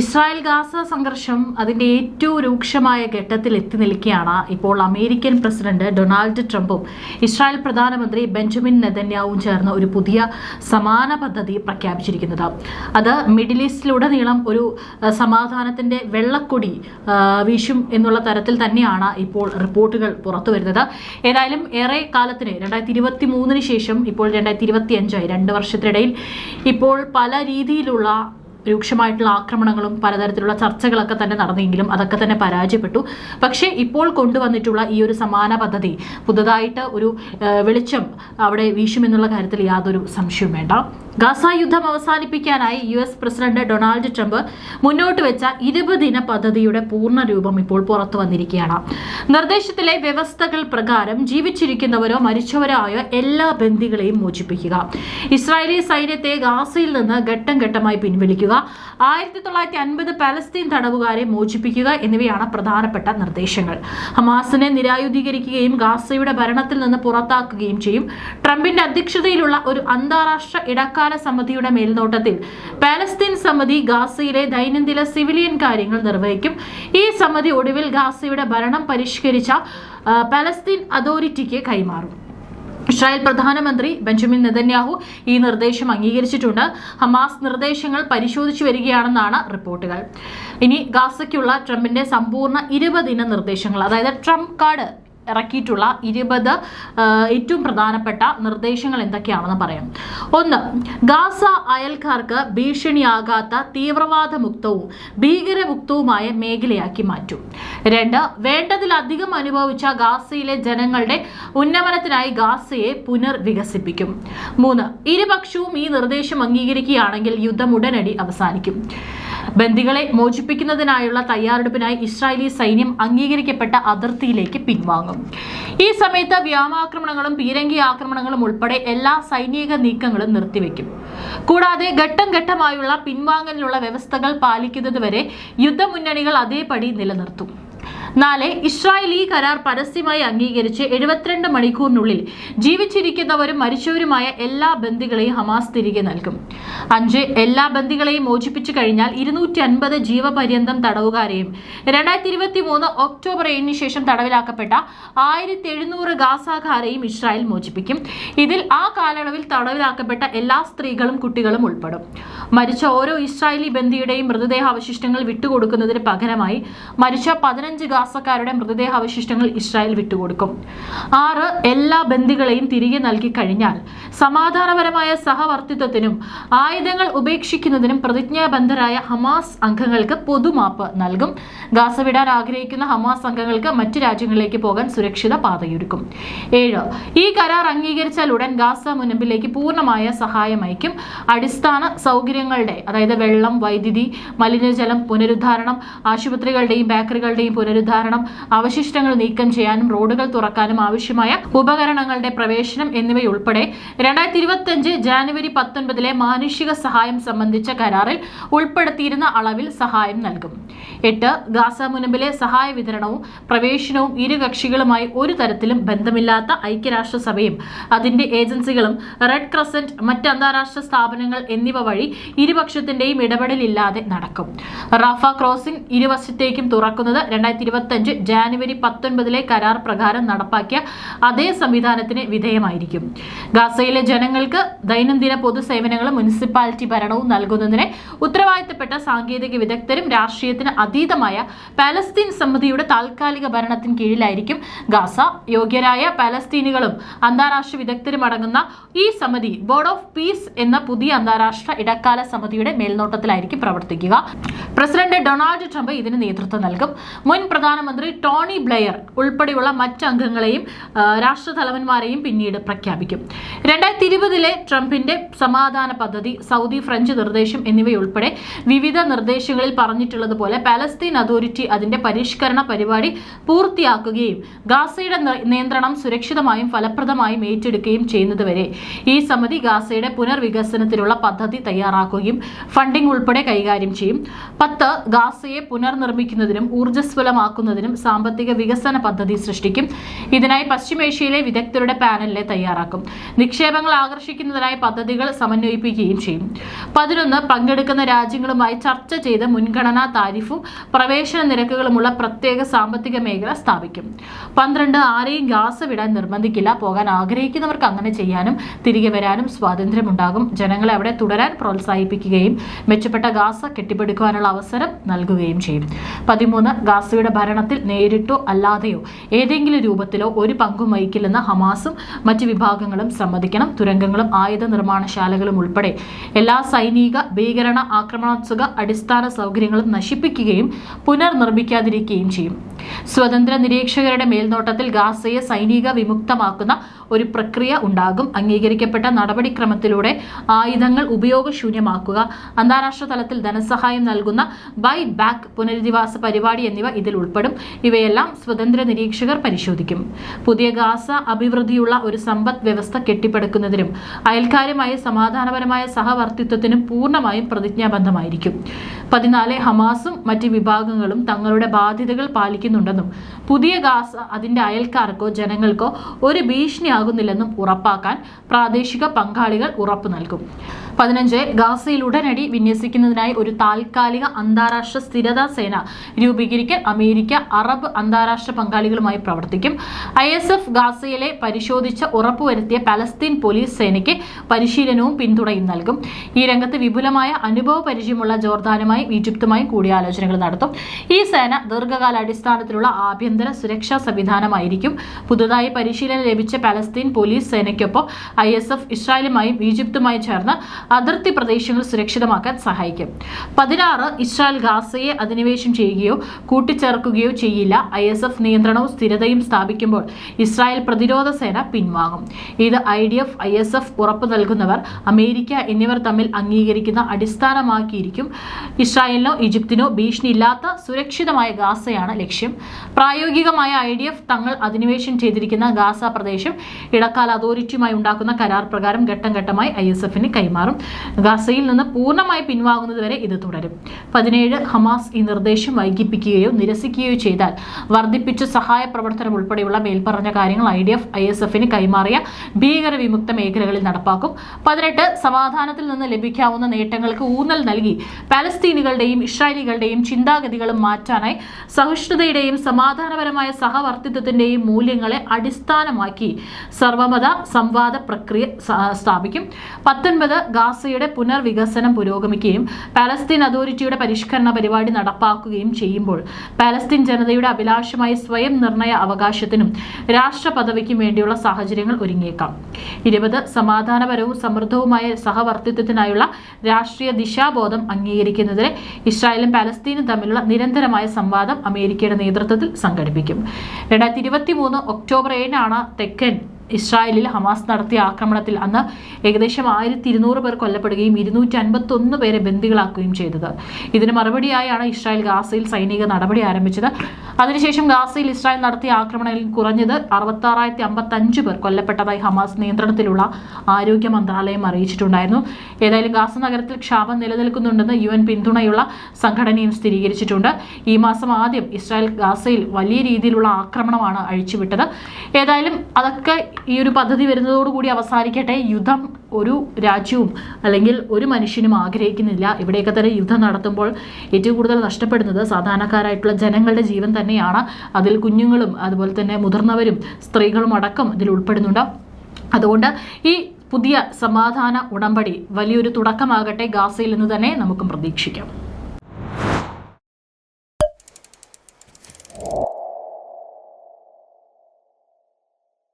Israel Gaza സംഘർഷം അതിന്റെ ഏറ്റവും രൂക്ഷമായ ഘട്ടത്തിൽ എത്തി നിൽക്കുകയാണ് ഇപ്പോൾ അമേരിക്കൻ പ്രസിഡന്റ് ഡൊണാൾഡ് ട്രംപും ഇസ്രായേൽ പ്രധാനമന്ത്രി ബെഞ്ചമിൻ നെതന്യാവും ചേർന്ന് ഒരു പുതിയ സമാന പദ്ധതി പ്രഖ്യാപിച്ചിരിക്കുന്നത്. അത് മിഡിൽ ഈസ്റ്റിലുടനീളം ഒരു സമാധാനത്തിന്റെ വെള്ളക്കൊടി വീശും എന്നുള്ള തരത്തിൽ തന്നെയാണ് ഇപ്പോൾ റിപ്പോർട്ടുകൾ പുറത്തു വരുന്നത്. ഏതായാലും ഏറെ കാലത്തിന് രണ്ടായിരത്തി ഇരുപത്തി മൂന്നിന് ശേഷം ഇപ്പോൾ രണ്ടായിരത്തി ഇരുപത്തി അഞ്ചായി രണ്ട് വർഷത്തിനിടയിൽ ഇപ്പോൾ പല രീതിയിലുള്ള രൂക്ഷമായിട്ടുള്ള ആക്രമണങ്ങളും പലതരത്തിലുള്ള ചർച്ചകളൊക്കെ തന്നെ നടന്നെങ്കിലും അതൊക്കെ തന്നെ പരാജയപ്പെട്ടു. പക്ഷേ ഇപ്പോൾ കൊണ്ടുവന്നിട്ടുള്ള ഈ ഒരു സമാന പദ്ധതി പുതുതായിട്ട് ഒരു വെളിച്ചം അവിടെ വീശുമെന്നുള്ള കാര്യത്തിൽ യാതൊരു സംശയവും വേണ്ട. ഗാസ യുദ്ധം അവസാനിപ്പിക്കാനായി U S president Donald Trump മുന്നോട്ട് വെച്ച ഇരുപതിന പദ്ധതിയുടെ പൂർണ രൂപം ഇപ്പോൾ പുറത്തു വന്നിരിക്കുകയാണ്. നിർദ്ദേശത്തിലെ വ്യവസ്ഥകൾ പ്രകാരം ജീവിച്ചിരിക്കുന്നവരോ മരിച്ചവരോ ആയ എല്ലാ ബന്ദികളെയും മോചിപ്പിക്കുക. ഇസ്രായേലി സൈന്യത്തെ ഗാസയിൽ നിന്ന് ഘട്ടം ഘട്ടമായി പിൻവലിക്കുക ആയിരത്തി തൊള്ളായിരത്തി അൻപത് പാലസ്തീൻ തടവുകാരെ മോചിപ്പിക്കുക എന്നിവയാണ് പ്രധാനപ്പെട്ട നിർദ്ദേശങ്ങൾ. ഹമാസിനെ നിരായുധീകരിക്കുകയും ഗാസയുടെ ഭരണത്തിൽ നിന്ന് പുറത്താക്കുകയും ചെയ്യും. ട്രംപിന്റെ അധ്യക്ഷതയിലുള്ള ഒരു അന്താരാഷ്ട്ര ഇടക്കാല സമിതിയുടെ മേൽനോട്ടത്തിൽ പാലസ്തീൻ സമിതി ഗാസയിലെ ദൈനംദിന സിവിലിയൻ കാര്യങ്ങൾ നിർവഹിക്കും. ഈ സമിതി ഒടുവിൽ ഗാസയുടെ ഭരണം പരിഷ്കരിച്ച പാലസ്തീൻ അതോറിറ്റിക്ക് കൈമാറും. ഇസ്രായേൽ പ്രധാനമന്ത്രി ബെഞ്ചമിൻ നെതന്യാഹു ഈ നിർദ്ദേശം അംഗീകരിച്ചിട്ടുണ്ട്. ഹമാസ് നിർദ്ദേശങ്ങൾ പരിശോധിച്ചു വരികയാണെന്നാണ് റിപ്പോർട്ടുകൾ. ഇനി ഗാസയ്ക്കുള്ള ട്രംപിന്റെ സമ്പൂർണ ഇരുപതിന നിർദ്ദേശങ്ങൾ അതായത് ട്രംപ് കാർഡ് ഇറക്കിയിട്ടുള്ള ഇരുപത് ഏറ്റവും പ്രധാനപ്പെട്ട നിർദ്ദേശങ്ങൾ എന്തൊക്കെയാണെന്ന് പറയാം. ഒന്ന് ഗാസ അയൽക്കാർക്ക് ഭീഷണിയാകാത്ത തീവ്രവാദ മുക്തവും ഭീകരമുക്തവുമായ മേഖലയാക്കി മാറ്റും. രണ്ട് വേണ്ടതിലധികം അനുഭവിച്ച ഗാസയിലെ ജനങ്ങളുടെ ഉന്നമനത്തിനായി ഗാസയെ പുനർവികസിപ്പിക്കും. മൂന്ന് ഇരുപക്ഷവും ഈ നിർദ്ദേശം അംഗീകരിക്കുകയാണെങ്കിൽ യുദ്ധം ഉടനടി അവസാനിക്കും. ബന്ദികളെ മോചിപ്പിക്കുന്നതിനായുള്ള തയ്യാറെടുപ്പിനായി ഇസ്രായേലി സൈന്യം അംഗീകരിക്കപ്പെട്ട അതിർത്തിയിലേക്ക് പിൻവാങ്ങും. ഈ സമയത്ത് വ്യോമാക്രമണങ്ങളും പീരങ്കി ആക്രമണങ്ങളും ഉൾപ്പെടെ എല്ലാ സൈനിക നീക്കങ്ങളും നിർത്തിവെക്കും. കൂടാതെ ഘട്ടം ഘട്ടമായുള്ള പിൻവാങ്ങലിനുള്ള വ്യവസ്ഥകൾ പാലിക്കുന്നതുവരെ യുദ്ധമുന്നണികൾ അതേപടി നിലനിർത്തും. നാല് ഇസ്രായേൽ ഈ കരാർ പരസ്യമായി അംഗീകരിച്ച് എഴുപത്തിരണ്ട് മണിക്കൂറിനുള്ളിൽ ജീവിച്ചിരിക്കുന്നവരും മരിച്ചവരുമായ എല്ലാ ബന്ധികളെയും ഹമാസ് തിരികെ നൽകും. അഞ്ച് എല്ലാ ബന്ധികളെയും മോചിപ്പിച്ചു കഴിഞ്ഞാൽ ഇരുന്നൂറ്റി അൻപത് ജീവപര്യന്തം തടവുകാരെയും രണ്ടായിരത്തി ഇരുപത്തി മൂന്ന് ഒക്ടോബർ ഏഴിന് ശേഷം തടവിലാക്കപ്പെട്ട ആയിരത്തി എഴുന്നൂറ് ഗാസാഖാരെയും ഇസ്രായേൽ മോചിപ്പിക്കും. ഇതിൽ ആ കാലയളവിൽ തടവിലാക്കപ്പെട്ട എല്ലാ സ്ത്രീകളും കുട്ടികളും ഉൾപ്പെടും. മരിച്ച ഓരോ ഇസ്രായേലി ബന്ദിയുടെയും മൃതദേഹാവശിഷ്ടങ്ങൾ വിട്ടുകൊടുക്കുന്നതിന് പകരമായി മരിച്ച പതിനഞ്ച് ഗാസക്കാരുടെ മൃതദേഹാവശിഷ്ടങ്ങൾ ഇസ്രായേൽ വിട്ടുകൊടുക്കും. ആറ് എല്ലാ ബന്ദികളെയും തിരികെ നൽകി കഴിഞ്ഞാൽ സമാധാനപരമായ സഹവർത്തിത്വത്തിനും ആയുധങ്ങൾ ഉപേക്ഷിക്കുന്നതിനും പ്രതിജ്ഞാബദ്ധരായ ഹമാസ് അംഗങ്ങൾക്ക് പൊതുമാപ്പ് നൽകും. ഗാസ വിടാൻ ആഗ്രഹിക്കുന്ന ഹമാസ് അംഗങ്ങൾക്ക് മറ്റു രാജ്യങ്ങളിലേക്ക് പോകാൻ സുരക്ഷിത പാതയൊരുക്കും. ഏഴ് ഈ കരാർ അംഗീകരിച്ചാൽ ഉടൻ ഗാസ മുനമ്പിലേക്ക് പൂർണമായ സഹായം അയക്കും. അടിസ്ഥാന സൗകര്യങ്ങളുടെ അതായത് വെള്ളം വൈദ്യുതി മലിനജലം പുനരുദ്ധാരണം ആശുപത്രികളുടെയും ബേക്കറികളുടെയും പുനരുദ്ധാരണം അവശിഷ്ടങ്ങൾ നീക്കം ചെയ്യാനും റോഡുകൾ തുറക്കാനും ആവശ്യമായ ഉപകരണങ്ങളുടെ പ്രവേശനം എന്നിവയുൾപ്പെടെ രണ്ടായിരത്തി ഇരുപത്തിയഞ്ച് ജാനുവരി പത്തൊൻപതിലെ മാനുഷിക സഹായം സംബന്ധിച്ച കരാറിൽ ഉൾപ്പെടുത്തിയിരുന്ന അളവിൽ സഹായം നൽകും. എട്ട് ഗാസ മുനമ്പിലെ സഹായ വിതരണവും പ്രവേശനവും ഇരു കക്ഷികളുമായി ഒരു തരത്തിലും ബന്ധമില്ലാത്ത ഐക്യരാഷ്ട്രസഭയും അതിന്റെ ഏജൻസികളും റെഡ് ക്രസന്റ് മറ്റ് അന്താരാഷ്ട്ര സ്ഥാപനങ്ങൾ എന്നിവ വഴി ഇരുപക്ഷത്തിന്റെയും ഇടപെടലില്ലാതെ നടക്കും. റാഫ ക്രോസിംഗ് ഇരുവശത്തേക്കും തുറക്കുന്നത് രണ്ടായിരത്തി ഇരുപത്തിയഞ്ച് ജാനുവരി പത്തൊൻപതിലെ കരാർ പ്രകാരം നടപ്പാക്കിയ അതേ സംവിധാനത്തിന് വിധേയമായിരിക്കും. ഗാസയിലെ ജനങ്ങൾക്ക് ദൈനംദിന പൊതുസേവനങ്ങളും മുനിസിപ്പാലിറ്റി ഭരണവും നൽകുന്നതിന് ഉത്തരവാദിത്തപ്പെട്ട സാങ്കേതിക വിദഗ്ധരും രാഷ്ട്രീയത്തിന് അതീതമായ പാലസ്തീൻ സമിതിയുടെ താൽക്കാലിക ഭരണത്തിന് കീഴിലായിരിക്കും ഗാസ. യോഗ്യരായ പാലസ്തീനുകളും അന്താരാഷ്ട്ര വിദഗ്ധരും അടങ്ങുന്ന ഈ സമിതി ബോർഡ് ഓഫ് പീസ് എന്ന പുതിയ അന്താരാഷ്ട്ര ഇടക്കാല സമിതിയുടെ മേൽനോട്ടത്തിലായിരിക്കും പ്രവർത്തിക്കുക. പ്രസിഡന്റ് ഡൊണാൾഡ് ട്രംപ് ഇതിന് നേതൃത്വം നൽകും. മുൻ പ്രധാനമന്ത്രി ടോണി ബ്ലെയർ ഉൾപ്പെടെയുള്ള മറ്റ് അംഗങ്ങളെയും രാഷ്ട്രതലവന്മാരെയും പിന്നീട് പ്രഖ്യാപിക്കും. രണ്ടായിരത്തി ഇരുപതിലെ ട്രംപിന്റെ സമാധാന പദ്ധതി സൗദി ഫ്രഞ്ച് നിർദ്ദേശം എന്നിവയുൾപ്പെടെ വിവിധ നിർദ്ദേശങ്ങളിൽ പറഞ്ഞിട്ടുള്ളതുപോലെ പാലസ്തീൻ അതോറിറ്റി അതിന്റെ പരിഷ്കരണ പരിപാടി പൂർത്തിയാക്കുകയും ഗാസയുടെ നിയന്ത്രണം സുരക്ഷിതമായും ഫലപ്രദമായും ഏറ്റെടുക്കുകയും ചെയ്യുന്നതുവരെ ഈ സമിതി ഗാസയുടെ പുനർവികസനത്തിനുള്ള പദ്ധതി തയ്യാറാക്കുകയും ഫണ്ടിംഗ് ഉൾപ്പെടെ കൈകാര്യം ചെയ്യും. പത്ത് ഗാസയെ പുനർനിർമ്മിക്കുന്നതിനും ഊർജസ്വലമാക്കുന്നതിനും ഉറപ്പാക്കുന്നതിനും സാമ്പത്തിക വികസന പദ്ധതി സൃഷ്ടിക്കും. ഇതിനായി പശ്ചിമേഷ്യയിലെ വിദഗ്ധരുടെ പാനലിനെ തയ്യാറാക്കും. നിക്ഷേപങ്ങൾ ആകർഷിക്കുന്നതിനായി പദ്ധതികൾ സമന്വയിപ്പിക്കുകയും ചെയ്യും. പതിനൊന്ന് പങ്കെടുക്കുന്ന രാജ്യങ്ങളുമായി ചർച്ച ചെയ്ത് മുൻഗണനാ താരിഫും പ്രവേശന നിരക്കുകളുമുള്ള പ്രത്യേക സാമ്പത്തിക മേഖല സ്ഥാപിക്കും. പന്ത്രണ്ട് ആരെയും ഗ്യാസ് വിടാൻ നിർബന്ധിക്കില്ല. പോകാൻ ആഗ്രഹിക്കുന്നവർക്ക് അങ്ങനെ ചെയ്യാനും തിരികെ വരാനും സ്വാതന്ത്ര്യമുണ്ടാകും. ജനങ്ങളെ അവിടെ തുടരാൻ പ്രോത്സാഹിപ്പിക്കുകയും മെച്ചപ്പെട്ട ഗാസ കെട്ടിപ്പടുക്കുവാനുള്ള അവസരം നൽകുകയും ചെയ്യും. പതിമൂന്ന് ഗാസയുടെ ഭരണത്തിൽ നേരിട്ടോ അല്ലാതെയോ ഏതെങ്കിലും രൂപത്തിലോ ഒരു പങ്കും വഹിക്കില്ലെന്ന് ഹമാസും മറ്റ് വിഭാഗങ്ങളും സമ്മതിക്കണം. തുരങ്കങ്ങളും ആയുധ നിർമ്മാണശാലകളും ഉൾപ്പെടെ എല്ലാ സൈനിക ഭീകരണ ആക്രമണോത്സുക അടിസ്ഥാന സൗകര്യങ്ങളും നശിപ്പിക്കുകയും പുനർനിർമ്മിക്കാതിരിക്കുകയും ചെയ്യും. സ്വതന്ത്ര നിരീക്ഷകരുടെ മേൽനോട്ടത്തിൽ ഗാസയെ സൈനിക വിമുക്തമാക്കുന്ന ഒരു പ്രക്രിയ ഉണ്ടാകും. അംഗീകരിക്കപ്പെട്ട നടപടിക്രമത്തിലൂടെ ആയുധങ്ങൾ ഉപയോഗശൂന്യമാക്കുക അന്താരാഷ്ട്ര തലത്തിൽ ധനസഹായം നൽകുന്ന ബൈ ബാക്ക് പുനരധിവാസ പരിപാടി എന്നിവ ഇതിൽ ഉൾപ്പെടും. ഇവയെല്ലാം സ്വതന്ത്ര നിരീക്ഷകർ പരിശോധിക്കും. പുതിയ ഗാസ അഭിവൃദ്ധിയുള്ള ഒരു സമ്പദ് വ്യവസ്ഥ കെട്ടിപ്പടുക്കുന്നതിനും അയൽക്കാരുമായി സമാധാനപരമായ സഹവർത്തിത്വത്തിനും പൂർണമായും പ്രതിജ്ഞാബദ്ധമായിരിക്കും. പതിനാല് ഹമാസും മറ്റ് വിഭാഗങ്ങളും തങ്ങളുടെ ബാധ്യതകൾ പാലിക്കുന്നുണ്ടെന്നും പുതിയ ഗാസ അതിന്റെ അയൽക്കാർക്കോ ജനങ്ങൾക്കോ ഒരു ഭീഷണിയാകുന്നില്ലെന്നും ഉറപ്പാക്കാൻ പ്രാദേശിക പങ്കാളികൾ ഉറപ്പു നൽകും. പതിനഞ്ച് ഗാസയിൽ ഉടനടി വിന്യസിക്കുന്നതിനായി ഒരു താൽക്കാലിക അന്താരാഷ്ട്ര സ്ഥിരതാ സേന രൂപീകരിക്കാൻ അമേരിക്ക അറബ് അന്താരാഷ്ട്ര പങ്കാളികളുമായി പ്രവർത്തിക്കും. ഐ എസ് എഫ് ഗാസയിലെ പരിശോധിച്ച് ഉറപ്പുവരുത്തിയ പലസ്തീൻ പോലീസ് സേനയ്ക്ക് പരിശീലനവും പിന്തുണയും നൽകും. ഈ രംഗത്ത് വിപുലമായ അനുഭവ പരിചയമുള്ള ജോർദാനുമായും ഈജിപ്തുമായും കൂടിയാലോചനകൾ നടത്തും. ഈ സേന ദീർഘകാല അടിസ്ഥാനത്തിലുള്ള ആഭ്യന്തര സുരക്ഷാ സംവിധാനമായിരിക്കും. പുതുതായി പരിശീലനം ലഭിച്ച പലസ്തീൻ പോലീസ് സേനയ്ക്കൊപ്പം ഐ എസ് എഫ് ഇസ്രായേലുമായും ഈജിപ്തുമായും ചേർന്ന് അതിർത്തി പ്രദേശങ്ങൾ സുരക്ഷിതമാക്കാൻ സഹായിക്കും. പതിനാറ് ഇസ്രായേൽ ഗാസയെ അധിനിവേശം ചെയ്യുകയോ കൂട്ടിച്ചേർക്കുകയോ ചെയ്യില്ല. ഐ എസ് എഫ് നിയന്ത്രണവും സ്ഥിരതയും സ്ഥാപിക്കുമ്പോൾ ഇസ്രായേൽ പ്രതിരോധ സേന പിൻവാങ്ങും. ഇത് I D F I S F ഉറപ്പു നൽകുന്നവർ അമേരിക്ക എന്നിവർ തമ്മിൽ അംഗീകരിക്കുന്ന അടിസ്ഥാനമാക്കിയിരിക്കും. ഇസ്രായേലിനോ ഈജിപ്തിനോ ഭീഷണിയില്ലാത്ത സുരക്ഷിതമായ ഗാസയാണ് ലക്ഷ്യം. പ്രായോഗികമായ ഐ ഡി എഫ് തങ്ങൾ അധിനിവേശം ചെയ്തിരിക്കുന്ന ഗാസ പ്രദേശം ഇടക്കാല അതോറിറ്റിയുമായി ഉണ്ടാക്കുന്ന കരാർ പ്രകാരം ഘട്ടം ഘട്ടമായി ഐ എസ് എഫിന് കൈമാറും. ഗാസയിൽ നിന്ന് പൂർണമായി പിൻവാങ്ങുന്നതുവരെ ഇത് തുടരും. പതിനേഴ് ഹമാസ് ഈ നിർദ്ദേശം വൈകിപ്പിക്കുകയോ നിരസിക്കുകയോ ചെയ്താൽ വർദ്ധിപ്പിച്ച സഹായ പ്രവർത്തനം ഉൾപ്പെടെയുള്ള മേൽപ്പറഞ്ഞ കാര്യങ്ങൾ I D F I S എഫിന് കൈമാറിയ ഭീകരവിമുക്ത മേഖലകളിൽ നടപ്പാക്കും. പതിനെട്ട് സമാധാനത്തിൽ നിന്ന് ലഭിക്കാവുന്ന നേട്ടങ്ങൾക്ക് ഊന്നൽ നൽകി പാലസ്തീനുകളുടെയും ഇസ്രായേലികളുടെയും ചിന്താഗതികളും മാറ്റാനായി സഹിഷ്ണുതയുടെയും സമാധാനപരമായ സഹവർത്തിത്വത്തിന്റെയും മൂല്യങ്ങളെ അടിസ്ഥാനമാക്കി സർവമത സംവാദ പ്രക്രിയ സ്ഥാപിക്കും. പത്തൊൻപത് ഗാസയുടെ പുനർവികസനം പുരോഗമിക്കുകയും പാലസ്തീൻ അതോറിറ്റിയുടെ പരിഷ്കരണ പരിപാടി നടപ്പാക്കുകയും ചെയ്യുമ്പോൾ പാലസ്തീൻ ജനതയുടെ അഭിലാഷമായ സ്വയം നിർണയ അവകാശത്തിനും രാഷ്ട്ര പദവിക്കും വേണ്ടിയുള്ള സാഹചര്യങ്ങൾ ഒരുങ്ങിയേക്കാം. ഇരുപത് സമാധാനപരവും സമൃദ്ധവുമായ സഹവർത്തിത്വത്തിനായുള്ള രാഷ്ട്രീയ ദിശാബോധം അംഗീകരിക്കുന്നതിന് ഇസ്രായേലും പാലസ്തീനും തമ്മിലുള്ള നിരന്തരമായ സംവാദം അമേരിക്കയുടെ നേതൃത്വത്തിൽ സംഘടിപ്പിക്കും. രണ്ടായിരത്തി ഇരുപത്തി മൂന്ന് ഒക്ടോബർ ഏഴിനാണ് തെക്കൻ ഇസ്രായേലിൽ ഹമാസ് നടത്തിയ ആക്രമണത്തിൽ അന്ന് ഏകദേശം ആയിരത്തി ഇരുന്നൂറ് പേർ കൊല്ലപ്പെടുകയും ഇരുന്നൂറ്റി അൻപത്തൊന്ന് പേരെ ബന്ദികളാക്കുകയും ചെയ്തത്. ഇതിന് മറുപടിയായാണ് ഇസ്രായേൽ ഗാസയിൽ സൈനിക നടപടി ആരംഭിച്ചത്. അതിനുശേഷം ഗാസയിൽ ഇസ്രായേൽ നടത്തിയ ആക്രമണത്തിൽ കുറഞ്ഞത് അറുപത്തി ആറായിരത്തി അമ്പത്തി അഞ്ച് പേർ കൊല്ലപ്പെട്ടതായി ഹമാസ് നിയന്ത്രണത്തിലുള്ള ആരോഗ്യ മന്ത്രാലയം അറിയിച്ചിട്ടുണ്ടായിരുന്നു. ഏതായാലും ഗാസ നഗരത്തിൽ ക്ഷാമം നിലനിൽക്കുന്നുണ്ടെന്ന് യു എൻ പിന്തുണയുള്ള സംഘടനയും സ്ഥിരീകരിച്ചിട്ടുണ്ട്. ഈ മാസം ആദ്യം ഇസ്രായേൽ ഗാസയിൽ വലിയ രീതിയിലുള്ള ആക്രമണമാണ് അഴിച്ചുവിട്ടത്. ഏതായാലും അതൊക്കെ ഈ ഒരു പദ്ധതി വരുന്നതോടുകൂടി അവസാനിക്കട്ടെ. യുദ്ധം ഒരു രാജ്യവും അല്ലെങ്കിൽ ഒരു മനുഷ്യനും ആഗ്രഹിക്കുന്നില്ല. ഇവിടെയൊക്കെ തന്നെ യുദ്ധം നടത്തുമ്പോൾ ഏറ്റവും കൂടുതൽ നഷ്ടപ്പെടുന്നത് സാധാരണക്കാരായിട്ടുള്ള ജനങ്ങളുടെ ജീവൻ തന്നെയാണ്. അതിൽ കുഞ്ഞുങ്ങളും അതുപോലെ തന്നെ മുതിർന്നവരും സ്ത്രീകളും അടക്കം ഇതിൽ ഉൾപ്പെടുന്നുണ്ട്. അതുകൊണ്ട് ഈ പുതിയ സമാധാന ഉടമ്പടി വലിയൊരു തുടക്കമാകട്ടെ. ഗാസയിൽ നിന്ന് തന്നെ നമുക്കും പ്രതീക്ഷിക്കാം.